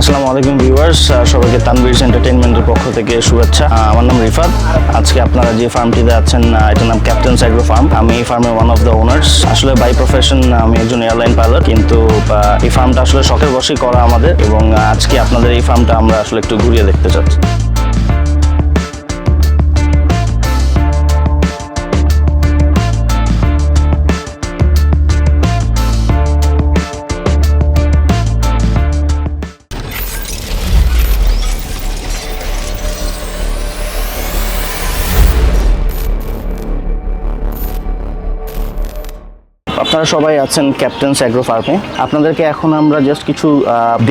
আসসালামু আলাইকুম ভিউয়ার্স সবাইকে তানবিরস এন্টারটেইনমেন্টের পক্ষ থেকে শুভেচ্ছা। আমার নাম রিফাত। আজকে আপনারা যে ফার্মটিতে আছেন এটার নাম ক্যাপ্টেন সাইগ্রো ফার্ম। আমি এই ফার্মের ওয়ান অফ দ্য ওনার্স আসলে বাই প্রফেশন আমি একজন এয়ারলাইন পাইলট কিন্তু এই ফার্মটা আসলে শখের বসেই করা আমাদের এবং আজকে আপনাদের এই ফার্মটা আমরা আসলে একটু ঘুরিয়ে দেখতে চাচ্ছি। আপনারা সবাই আছেন ক্যাপ্টেন অ্যাগ্রো ফার্মে আপনাদেরকে এখন আমরা জাস্ট কিছু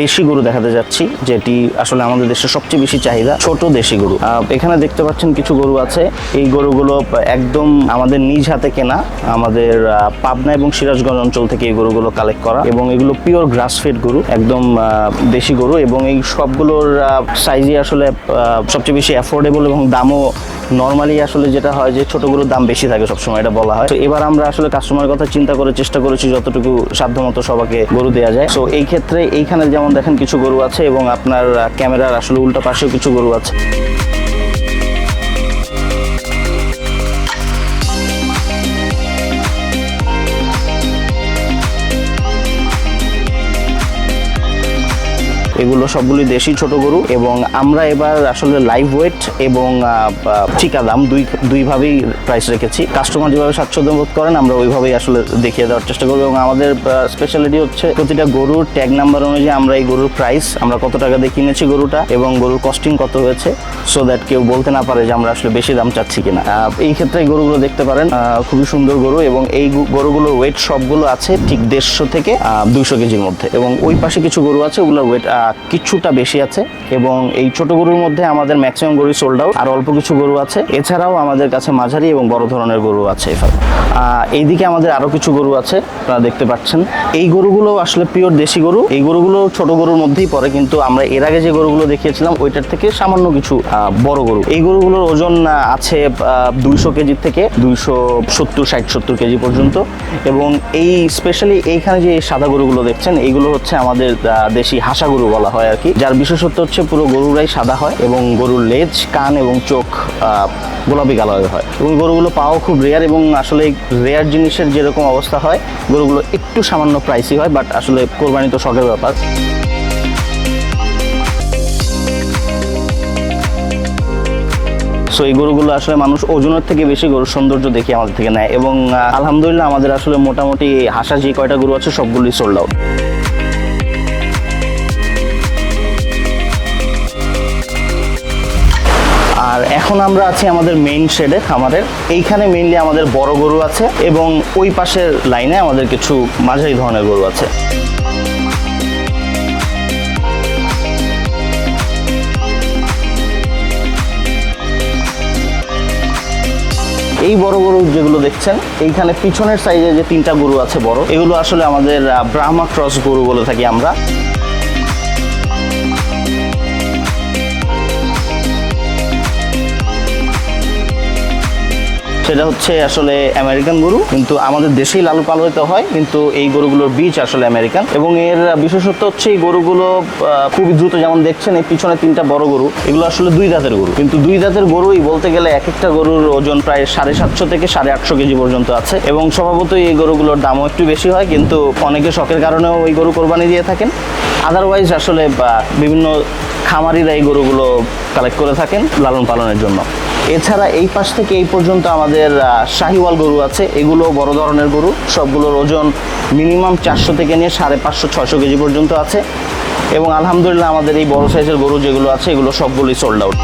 দেশি গরু দেখাতে যাচ্ছি, যেটি আসলে আমাদের দেশের সবচেয়ে বেশি চাহিদা, ছোট দেশি গরু। এখানে দেখতে পাচ্ছেন কিছু গরু আছে। এই গরুগুলো একদম আমাদের নিজ হাতে কেনা, আমাদের পাবনা এবং সিরাজগঞ্জ অঞ্চল থেকে এই গরুগুলো কালেক্ট করা। এবং এগুলো পিওর গ্রাস ফিড গরু, একদম দেশি গরু। এবং এই সবগুলোর সাইজই আসলে সবচেয়ে বেশি অ্যাফোর্ডেবল এবং দামও নর্মালি আসলে যেটা হয় যে ছোট গরুর দাম বেশি থাকে সবসময়, এটা বলা হয়। তো এবার আমরা আসলে কাস্টমারের কথা চিন্তা করে চেষ্টা করেছি যতটুকু সাধ্যমতো সবাকে গরু দেওয়া যায়। সো এই ক্ষেত্রে এইখানে যেমন দেখেন কিছু গরু আছে এবং আপনার ক্যামেরার আসলে উল্টা পাশেও কিছু গরু আছে। এগুলো সবগুলি দেশি ছোট গরু এবং আমরা এবার আসলে লাইভ ওয়েট এবং আহ, দাম দুই দুইভাবেই প্রাইস রেখেছি। কাস্টমার যেভাবে স্বাচ্ছন্দ্য বোধ করেন আমরা ওইভাবেই আসলে দেখিয়ে দেওয়ার চেষ্টা করব এবং আমাদের স্পেশালিটি হচ্ছে প্রতিটা গরুর ট্যাগ নাম্বার অনুযায়ী আমরা এই গরুর প্রাইস আমরা কত টাকা দিয়ে কিনেছি গরুটা এবং গরুর কস্টিং কত হয়েছে সো দ্যাট কেউ বলতে না পারে যে আমরা আসলে বেশি দাম চাচ্ছি কিনা। এই ক্ষেত্রে গরুগুলো দেখতে পারেন খুবই সুন্দর গরু এবং এই গরুগুলোর ওয়েট সবগুলো আছে ঠিক দেড়শো থেকে দুইশো কেজির মধ্যে এবং ওই পাশে কিছু গরু আছে ওগুলোর ওয়েট কিছুটা বেশি আছে এবং এই ছোট গরুর মধ্যে আমাদের ম্যাক্সিমাম গরু সোল্ড আউট আর অল্প কিছু গরু আছে। এছাড়াও আমাদের কাছে মাঝারি এবং বড় ধরনের গরু আছে এখানে। এইদিকে আমাদের আরও কিছু গরু আছে, আপনারা দেখতে পাচ্ছেন। এই গরুগুলো আসলে পিওর দেশি গরু। এই গরুগুলো ছোট গরুর মধ্যেই পড়ে, কিন্তু আমরা এর আগে যে গরুগুলো দেখিয়েছিলাম, ওইটার থেকে সামান্য কিছু বড় গরু। এই গরুগুলোর ওজন আছে দুইশো কেজির থেকে দুইশো সত্তর, ষাট, সত্তর কেজি পর্যন্ত। এবং এই স্পেশালি এইখানে যে সাদা গরুগুলো দেখছেন, এইগুলো হচ্ছে আমাদের দেশি হাসা গরু বলা হয় আর কি। যার বিশেষত্ব হচ্ছে পুরো গরুরাই সাদা হয় এবং গরুর লেজ, কান এবং চোখ গোলাপি কালারের হয়। এবং গরুগুলো পাওয়া খুব রেয়ার এবং আসলে রেয়ার জিনিসের যেরকম অবস্থা হয়, গরুগুলো একটু সামান্য প্রাইসই হয় বাট আসলে কোরবানি তো শখের ব্যাপার। সো এই গরুগুলো আসলে মানুষ ওজনের থেকে বেশি গরুর সৌন্দর্য দেখে আমাদের থেকে নেয় এবং আলহামদুলিল্লাহ আমাদের আসলে মোটামুটি হাসা যে কয়টা গরু আছে সবগুলোই সোল্ড আউট এখন আমরা আছি আমাদের মেইন শেডে খামারের। এইখানে মেইনলি আমাদের বড় গরু আছে এবং ওই পাশের লাইনে আমাদের কিছু মাঝারি ধরনের গরু আছে। এই বড় গরু যেগুলো দেখছেন, এইখানে পিছনের সাইজে যে তিনটা গরু আছে বড়, এগুলো আসলে আমাদের ব্রাহ্মা ক্রস গরু বলে থাকি আমরা। সেটা হচ্ছে আসলে আমেরিকান গরু, কিন্তু আমাদের দেশেই লালু পালিত হয়, কিন্তু এই গরুগুলোর বীজ আসলে আমেরিকান এবং এর বিশেষত্ব হচ্ছে এই গরুগুলো খুবই দ্রুত যেমন দেখছেন এই পিছনে তিনটা বড় গরু, এগুলো আসলে দুই দাঁতের গরু। কিন্তু দুই দাঁতের গরুই বলতে গেলে এক একটা গরুর ওজন প্রায় সাড়ে সাতশো থেকে সাড়ে আটশো কেজি পর্যন্ত আছে। এবং স্বভাবতই এই গরুগুলোর দামও একটু বেশি হয়, কিন্তু অনেকে শখের কারণেও এই গরু কোরবানি দিয়ে থাকেন। আদারওয়াইজ আসলে বিভিন্ন খামারিরা এই গরুগুলো কালেক্ট করে থাকেন লালন পালনের জন্য। এছাড়া এই পাশ থেকে এই পর্যন্ত আমাদের শাহিওয়াল গরু আছে। এগুলো বড় ধরনের গরু। সবগুলোর ওজন মিনিমাম চারশো থেকে নিয়ে সাড়ে পাঁচশো ছশো কেজি পর্যন্ত আছে। এবং আলহামদুলিল্লাহ আমাদের এই বড় সাইজের গরু যেগুলো আছে, এগুলো সবগুলোই সোল্ড আউট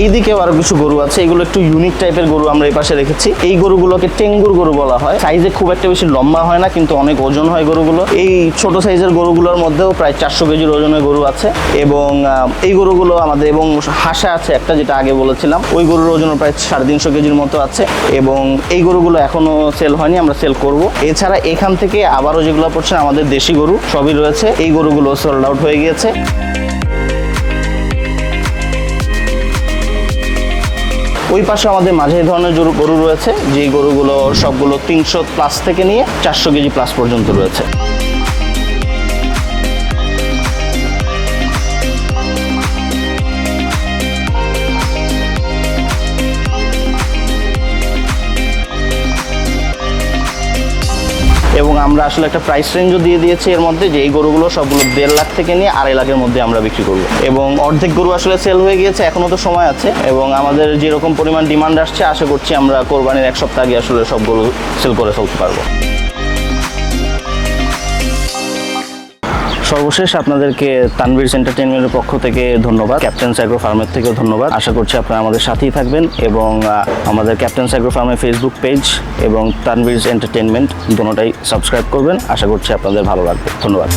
এই দিকেও আরও কিছু গরু আছে, এগুলো একটু ইউনিক টাইপের গরু আমরা এই পাশে রেখেছি এই গরুগুলোকে টেঙ্গুর গরু বলা হয়। সাইজে খুব একটা বেশি লম্বা হয় না, কিন্তু অনেক ওজন হয় গরুগুলো। এই ছোট সাইজের গরুগুলোর মধ্যেও প্রায় চারশো কেজির ওজনের গরু আছে এবং এই গরুগুলো আমাদের এবং হাসা আছে একটা যেটা আগে বলেছিলাম। ওই গরুর ওজন প্রায় সাড়ে তিনশো কেজির মতো আছে এবং এই গরুগুলো এখনও সেল হয়নি, আমরা সেল করব। এছাড়া এখান থেকে আবারও যেগুলো পড়ছে, আমাদের দেশি গরু সবই রয়েছে। এই গরুগুলো সোল্ড আউট হয়ে গিয়েছে। ওই পাশে আমাদের মাঝে ধরনের গরু রয়েছে যে গরুগুলো সবগুলো তিনশো প্লাস থেকে নিয়ে চারশো কেজি প্লাস পর্যন্ত রয়েছে। এবং আমরা আসলে একটা প্রাইস রেঞ্জও দিয়ে দিয়েছি এর মধ্যে যে এই গরুগুলো সবগুলো দেড় লাখ থেকে নিয়ে আড়াই লাখের মধ্যে আমরা বিক্রি করব। এবং অর্ধেক গরু আসলে সেল হয়ে গিয়েছে এখনও তো সময় আছে এবং আমাদের যেরকম পরিমাণ ডিমান্ড আসছে, আশা করছি আমরা কোরবানির এক সপ্তাহ আগে আসলে সবগুলো সেল করে ফেলতে পারব। সর্বশেষ আপনাদেরকে তানবীর এন্টারটেনমেন্টের পক্ষ থেকে ধন্যবাদ। ক্যাপ্টেন সাইগ্রো ফার্মের থেকেও ধন্যবাদ। আশা করছি আপনারা আমাদের সাথেই থাকবেন এবং আমাদের ক্যাপ্টেন সাইগ্রো ফার্মের ফেসবুক পেজ এবং তানবীর এন্টারটেনমেন্ট দুটাই সাবস্ক্রাইব করবেন। আশা করছি আপনাদের ভালো লাগবে। ধন্যবাদ।